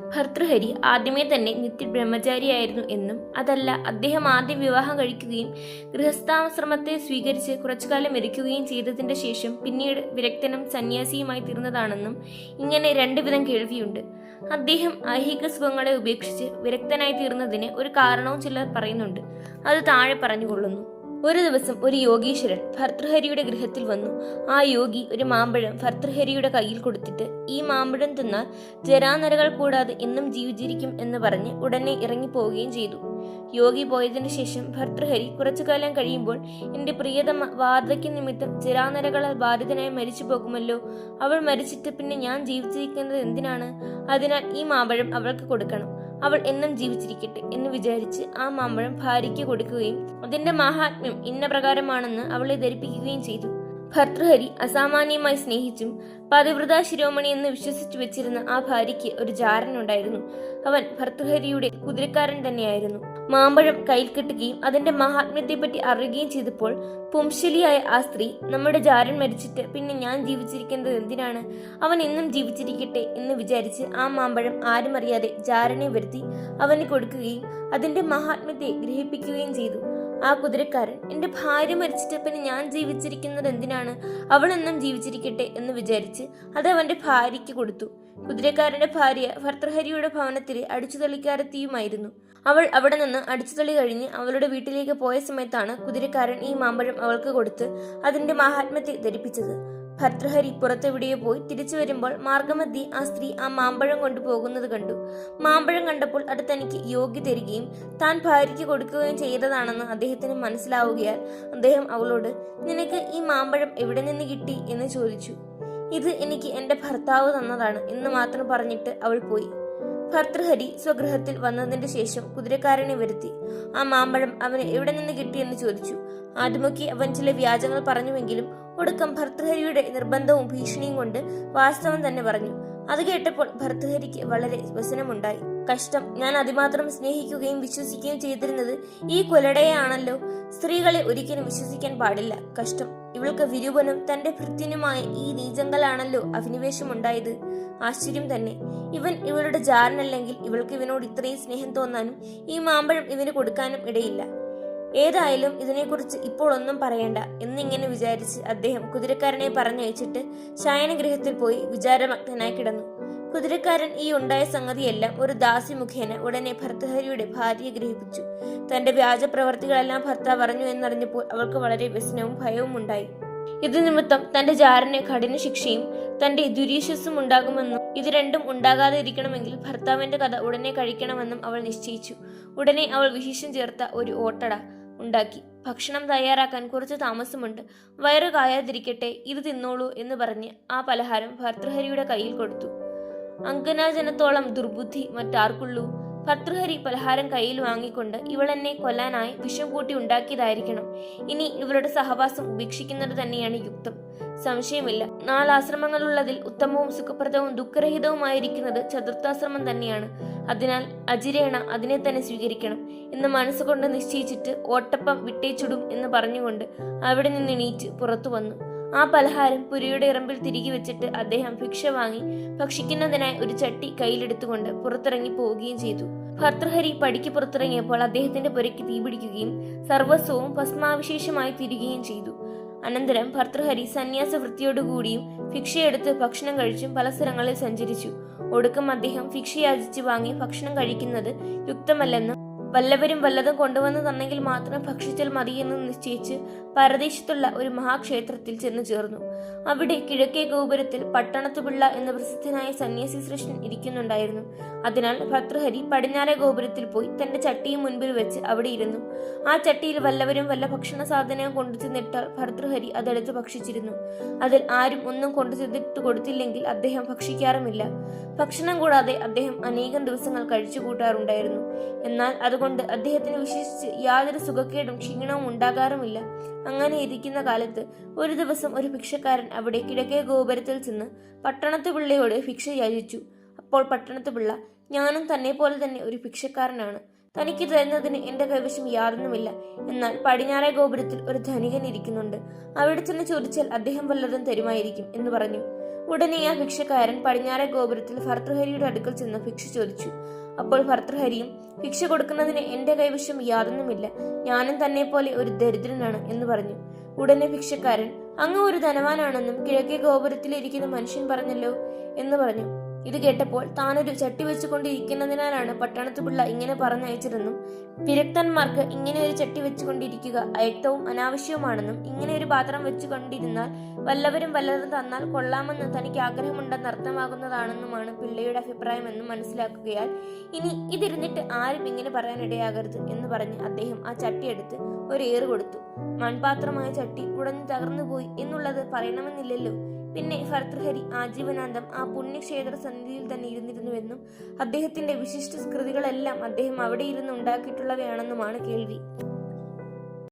ഭർതൃഹരി ആദ്യമേ തന്നെ നിത്യ ബ്രഹ്മചാരിയായിരുന്നു എന്നും അതല്ല അദ്ദേഹം ആദ്യം വിവാഹം കഴിക്കുകയും ഗൃഹസ്ഥാശ്രമത്തെ സ്വീകരിച്ച് കുറച്ചുകാലം ഇരിക്കുകയും ചെയ്തതിന്റെ ശേഷം പിന്നീട് വിരക്തനും സന്യാസിയുമായി തീർന്നതാണെന്നും ഇങ്ങനെ രണ്ടുവിധം കേൾവിയുണ്ട്. അദ്ദേഹം ഐഹിക സുഖങ്ങളെ ഉപേക്ഷിച്ച് വിരക്തനായി തീർന്നതിന് ഒരു കാരണവും ചിലർ പറയുന്നുണ്ട്. അത് താഴെ പറഞ്ഞുകൊള്ളുന്നു. ഒരു ദിവസം ഒരു യോഗീശ്വരൻ ഭർത്തൃഹരിയുടെ ഗൃഹത്തിൽ വന്നു. ആ യോഗി ഒരു മാമ്പഴം ഭർത്തൃഹരിയുടെ കയ്യിൽ കൊടുത്തിട്ട് ഈ മാമ്പഴം തിന്നാൽ ജരാനരകൾ കൂടാതെ എന്നും ജീവിച്ചിരിക്കും എന്ന് പറഞ്ഞ് ഉടനെ ഇറങ്ങിപ്പോവുകയും ചെയ്തു. യോഗി പോയതിനു ശേഷം ഭർത്തൃഹരി കുറച്ചു കാലം കഴിയുമ്പോൾ എന്റെ പ്രിയതമ വാർദ്ധക്യ നിമിത്തം ജരാനരകളാൽ ബാധിതനായി മരിച്ചു പോകുമല്ലോ? അവൾ മരിച്ചിട്ട് പിന്നെ ഞാൻ ജീവിച്ചിരിക്കുന്നത് എന്തിനാണ്? അതിനാൽ ഈ മാമ്പഴം അവൾക്ക് കൊടുക്കണം. അവൾ എന്നും ജീവിച്ചിരിക്കട്ടെ എന്ന് വിചാരിച്ച് ആ മാമ്പഴം ഭാര്യയ്ക്ക് കൊടുക്കുകയും അതിന്റെ മഹാത്മ്യം ഇന്ന പ്രകാരമാണെന്ന് അവളെ ധരിപ്പിക്കുകയും ചെയ്തു. ഭർതൃഹരി അസാമാന്യമായി സ്നേഹിച്ചും പതിവ്രത ശിരോമണി എന്ന് വിശ്വസിച്ചു വെച്ചിരുന്ന ആ ഭാര്യയ്ക്ക് ഒരു ജാരനുണ്ടായിരുന്നു. അവൻ ഭർത്തൃഹരിയുടെ കുതിരക്കാരൻ തന്നെയായിരുന്നു. മാമ്പഴം കയ്യിൽ കിട്ടുകയും അതിന്റെ മഹാത്മ്യത്തെപ്പറ്റി അറിയുകയും ചെയ്തപ്പോൾ പുംശലിയായ ആ സ്ത്രീ നമ്മുടെ ജാരൻ മരിച്ചിട്ട് പിന്നെ ഞാൻ ജീവിച്ചിരിക്കുന്നത് എന്തിനാണ്? അവൻ എന്നും ജീവിച്ചിരിക്കട്ടെ എന്ന് വിചാരിച്ച് ആ മാമ്പഴം ആരും അറിയാതെ ജാരനെ വരുത്തി അവന് കൊടുക്കുകയും അതിന്റെ മഹാത്മ്യത്തെ ഗ്രഹിപ്പിക്കുകയും ചെയ്തു. ആ കുതിരക്കാരൻ എന്റെ ഭാര്യ മരിച്ചിട്ട് പിന്നെ ഞാൻ ജീവിച്ചിരിക്കുന്നത് എന്തിനാണ്? അവൾ എന്നും ജീവിച്ചിരിക്കട്ടെ എന്ന് വിചാരിച്ച് അത് അവന്റെ ഭാര്യയ്ക്ക് കൊടുത്തു. കുതിരക്കാരന്റെ ഭാര്യ ഭർത്തൃഹരിയുടെ ഭവനത്തിലെ അടിച്ചുതള്ളിക്കാരത്തിയുമായിരുന്നു. അവൾ അവിടെ നിന്ന് അടിച്ചുതള്ളി കഴിഞ്ഞ് അവളുടെ വീട്ടിലേക്ക് പോയ സമയത്താണ് കുതിരക്കാരൻ ഈ മാമ്പഴം അവൾക്ക് കൊടുത്ത് അതിന്റെ മഹാത്മ്യത്തെ ധരിപ്പിച്ചത്. ഭർതൃഹരി പുറത്തെവിടെയോ പോയി തിരിച്ചു വരുമ്പോൾ മാർഗമധ്യ ആ സ്ത്രീ ആ മാമ്പഴം കൊണ്ടുപോകുന്നത് കണ്ടു. മാമ്പഴം കണ്ടപ്പോൾ അത് തനിക്ക് യോഗ്യ തരികയും താൻ ഭാര്യയ്ക്ക് കൊടുക്കുകയും ചെയ്തതാണെന്ന് അദ്ദേഹത്തിന് മനസ്സിലാവുകയാൽ അദ്ദേഹം അവളോട് നിനക്ക് ഈ മാമ്പഴം എവിടെ നിന്ന് കിട്ടി? എന്ന് ചോദിച്ചു. ഇത് എനിക്ക് എന്റെ ഭർത്താവ് തന്നതാണ് എന്ന് മാത്രം പറഞ്ഞിട്ട് അവൾ പോയി. ഭർതൃഹരി സ്വഗൃഹത്തിൽ വന്നതിന്റെ ശേഷം കുതിരക്കാരനെ വരുത്തി. ആ മാമ്പഴം അവന് എവിടെ നിന്ന് കിട്ടിയെന്ന് ചോദിച്ചു. ആദ്യമൊക്കെ അവൻ ചില വ്യാജങ്ങൾ പറഞ്ഞുവെങ്കിലും ഒടുക്കം ഭർത്തൃഹരിയുടെ നിർബന്ധവും ഭീഷണിയും കൊണ്ട് വാസ്തവം തന്നെ പറഞ്ഞു. അത് കേട്ടപ്പോൾ ഭർത്തഹരിക്ക് വളരെ വ്യസനമുണ്ടായി. കഷ്ടം. ഞാൻ അതിമാത്രം സ്നേഹിക്കുകയും വിശ്വസിക്കുകയും ചെയ്തിരുന്നത് ഈ കൊലടയാണല്ലോ. സ്ത്രീകളെ ഒരിക്കലും വിശ്വസിക്കാൻ പാടില്ല. കഷ്ടം. ഇവൾക്ക് വിരൂപനും തന്റെ ഭൃത്യനുമായ ഈ നീചങ്കലാണല്ലോ അഭിനിവേശമുണ്ടായത്. ആശ്ചര്യം തന്നെ. ഇവൻ ഇവളുടെ ജാരനല്ലെങ്കിൽ ഇവൾക്ക് ഇവനോട് ഇത്രയും സ്നേഹം തോന്നാനും ഈ മാമ്പഴം ഇവന് കൊടുക്കാനും ഇടയില്ല. ഏതായാലും ഇതിനെക്കുറിച്ച് ഇപ്പോൾ ഒന്നും പറയണ്ട എന്നിങ്ങനെ വിചാരിച്ച് അദ്ദേഹം കുതിരക്കാരനെ പറഞ്ഞയച്ചിട്ട് ശയനഗൃഹത്തിൽ പോയി വിചാരമഗ്നായി കിടന്നു. കുതിരക്കാരൻ ഈ ഉണ്ടായ സംഗതിയെല്ലാം ഒരു ദാസി മുഖേന ഉടനെ ഭർത്തഹരിയുടെ ഭാര്യയെ ഗ്രഹിപ്പിച്ചു. തന്റെ വ്യാജ പ്രവർത്തികളെല്ലാം ഭർത്താവ് പറഞ്ഞു എന്നറിഞ്ഞപ്പോൾ അവൾക്ക് വളരെ വ്യസനവും ഭയവും ഉണ്ടായി. ഇത് നിമിത്തം തന്റെ ജാരന് കഠിന ശിക്ഷയും തന്റെ ദുരീശസ്സും ഉണ്ടാകുമെന്നും ഇത് രണ്ടും ഉണ്ടാകാതെ ഇരിക്കണമെങ്കിൽ ഭർത്താവിന്റെ കഥ ഉടനെ കഴിക്കണമെന്നും അവൾ നിശ്ചയിച്ചു. ഉടനെ അവൾ വിശേഷം ചേർത്ത ഒരു ഓട്ടട. ഉണ്ടാക്കി. ഭക്ഷണം തയ്യാറാക്കാൻ കുറച്ച് താമസമുണ്ട്. വയറ് കായാതിരിക്കട്ടെ ഇത് തിന്നോളൂ എന്ന് പറഞ്ഞ് ആ പലഹാരം ഭർത്തൃഹരിയുടെ കയ്യിൽ കൊടുത്തു. അങ്കനാജനത്തോളം ദുർബുദ്ധി മറ്റാർക്കുള്ളൂ. ഭർതൃഹരി പലഹാരം കയ്യിൽ വാങ്ങിക്കൊണ്ട് ഇവളെന്നെ കൊല്ലാനായി വിഷം കൂട്ടി ഉണ്ടാക്കിയതായിരിക്കണം. ഇനി ഇവളുടെ സഹവാസം ഉപേക്ഷിക്കുന്നത് തന്നെയാണ് യുക്തം. സംശയമില്ല. നാലാശ്രമങ്ങളുള്ളതിൽ ഉത്തമവും സുഖപ്രദവും ദുഃഖരഹിതവുമായിരിക്കുന്നത് ചതുർത്ഥാശ്രമം തന്നെയാണ്. അതിനാൽ അജിരേണ അതിനെ തന്നെ സ്വീകരിക്കണം എന്ന് മനസ്സുകൊണ്ട് നിശ്ചയിച്ചിട്ട് ഓട്ടപ്പം വിട്ടേച്ചിടും എന്ന് പറഞ്ഞുകൊണ്ട് അവിടെ നിന്ന് എണീറ്റ് പുറത്തു വന്നു ആ പലഹാരം പുരിയുടെ ഇറമ്പിൽ തിരികെ വെച്ചിട്ട് അദ്ദേഹം ഭിക്ഷ വാങ്ങി ഭക്ഷിക്കുന്നതിനായി ഒരു ചട്ടി കയ്യിലെടുത്തുകൊണ്ട് പുറത്തിറങ്ങി പോവുകയും ചെയ്തു. ഭർത്തൃഹരി പടിക്ക് പുറത്തിറങ്ങിയപ്പോൾ അദ്ദേഹത്തിന്റെ പുരയ്ക്ക് തീപിടിക്കുകയും സർവസ്വവും ഭസ്മാവിശേഷമായി തിരികുകയും ചെയ്തു. അനന്തരം ഭർത്തൃഹരി സന്യാസ വൃത്തിയോടുകൂടിയും ഭിക്ഷയെടുത്ത് ഭക്ഷണം കഴിച്ചും പല സ്ഥലങ്ങളിൽ സഞ്ചരിച്ചു. ഒടുക്കം അദ്ദേഹം ഭിക്ഷയാചിച്ച് വാങ്ങി ഭക്ഷണം കഴിക്കുന്നത് യുക്തമല്ലെന്നും വല്ലവരും വല്ലതും കൊണ്ടുവന്ന് തന്നെങ്കിൽ മാത്രം ഭക്ഷിച്ചാൽ മതിയെന്ന് നിശ്ചയിച്ച് പരദേശത്തുള്ള ഒരു മഹാക്ഷേത്രത്തിൽ ചെന്നു ചേർന്നു. അവിടെ കിഴക്കേ ഗോപുരത്തിൽ പട്ടണത്തുപിള്ള എന്ന പ്രസിദ്ധനായ സന്യാസി സൃഷ്ടൻ ഇരിക്കുന്നുണ്ടായിരുന്നു. അതിനാൽ ഭർത്തൃഹരി പടിഞ്ഞാറെ ഗോപുരത്തിൽ പോയി തന്റെ ചട്ടിയും മുൻപിൽ വെച്ച് അവിടെ ഇരുന്നു. ആ ചട്ടിയിൽ വല്ലവരും വല്ല ഭക്ഷണ സാധനവും കൊണ്ടു ചെന്നിട്ടാൽ ഭർത്തൃഹരി അതെടുത്ത് ഭക്ഷിച്ചിരുന്നു. അതിൽ ആരും ഒന്നും കൊണ്ടു ചെന്നിട്ട് കൊടുത്തില്ലെങ്കിൽ അദ്ദേഹം ഭക്ഷിക്കാറുമില്ല. ഭക്ഷണം കൂടാതെ അദ്ദേഹം അനേകം ദിവസങ്ങൾ കഴിച്ചു കൂട്ടാറുണ്ടായിരുന്നു എന്നാൽ അതുകൊണ്ട് അദ്ദേഹത്തിന് വിശ്വസിച്ച് യാതൊരു സുഖക്കേടും ക്ഷീണവും ഉണ്ടാകാറുമില്ല. അങ്ങനെ ഇരിക്കുന്ന കാലത്ത് ഒരു ദിവസം ഒരു ഭിക്ഷക്കാരൻ അവിടെ കിഴക്കേ ഗോപുരത്തിൽ ചെന്ന് പട്ടണത്തു പിള്ളയോട് ഭിക്ഷ യാചിച്ചു. അപ്പോൾ പട്ടണത്തു പിള്ള ഞാനും തന്നെ പോലെ തന്നെ ഒരു ഭിക്ഷക്കാരനാണ്. തനിക്ക് തരുന്നതിന് എന്റെ കൈവശം യാതൊന്നുമില്ല. എന്നാൽ പടിഞ്ഞാറെ ഗോപുരത്തിൽ ഒരു ധനികൻ ഇരിക്കുന്നുണ്ട്. അവിടെ ചെന്ന് ചോദിച്ചാൽ അദ്ദേഹം വല്ലതും തരുമായിരിക്കും എന്ന് പറഞ്ഞു. ഉടനെ ആ ഭിക്ഷക്കാരൻ പടിഞ്ഞാറെ ഗോപുരത്തിൽ ഭർത്തൃഹരിയുടെ അടുക്കൽ ചെന്ന് ഭിക്ഷ ചോദിച്ചു. അപ്പോൾ ഭർത്തൃഹരിയും ഭിക്ഷ കൊടുക്കുന്നതിന് എന്റെ കൈവശം യാതൊന്നുമില്ല. ഞാനും തന്നെ പോലെ ഒരു ദരിദ്രനാണ് എന്ന് പറഞ്ഞു. ഉടനെ ഭിക്ഷക്കാരൻ അങ്ങ് ഒരു ധനവാനാണെന്നും കിഴക്കേ ഗോപുരത്തിലിരിക്കുന്ന മനുഷ്യൻ പറഞ്ഞല്ലോ? എന്ന് പറഞ്ഞു. ഇത് കേട്ടപ്പോൾ താനൊരു ചട്ടി വെച്ചുകൊണ്ടിരിക്കുന്നതിനാലാണ് പട്ടണത്തു പിള്ള ഇങ്ങനെ പറഞ്ഞയച്ചതെന്നും വിരക്തന്മാർക്ക് ഇങ്ങനെ ഒരു ചട്ടി വെച്ചുകൊണ്ടിരിക്കുക അയക്തവും അനാവശ്യവുമാണെന്നും ഇങ്ങനെ ഒരു പാത്രം വെച്ചുകൊണ്ടിരുന്നാൽ വല്ലവരും വല്ലതും തന്നാൽ കൊള്ളാമെന്ന് തനിക്ക് ആഗ്രഹമുണ്ടെന്ന് അർത്ഥമാകുന്നതാണെന്നുമാണ് പിള്ളയുടെ അഭിപ്രായമെന്നും മനസ്സിലാക്കുകയാൽ ഇനി ഇതിരുന്നിട്ട് ആരും ഇങ്ങനെ പറയാനിടയാകരുത് എന്ന് പറഞ്ഞ് അദ്ദേഹം ആ ചട്ടി എടുത്ത് ഒരു ഏറ് കൊടുത്തു. മൺപാത്രമായ ചട്ടി ഉടഞ്ഞു തകർന്നുപോയി എന്നുള്ളത് പറയണമെന്നില്ലല്ലോ. പിന്നെ ഭർത്തൃഹരി ആജീവനാന്തം ആ പുണ്യക്ഷേത്ര സന്നിധിയിൽ തന്നെ ഇരുന്നിരുന്നുവെന്നും അദ്ദേഹത്തിന്റെ വിശിഷ്ട സ്കൃതികളെല്ലാം അദ്ദേഹം അവിടെ ഇരുന്ന് ഉണ്ടാക്കിയിട്ടുള്ളവയാണെന്നുമാണ് കേൾവി.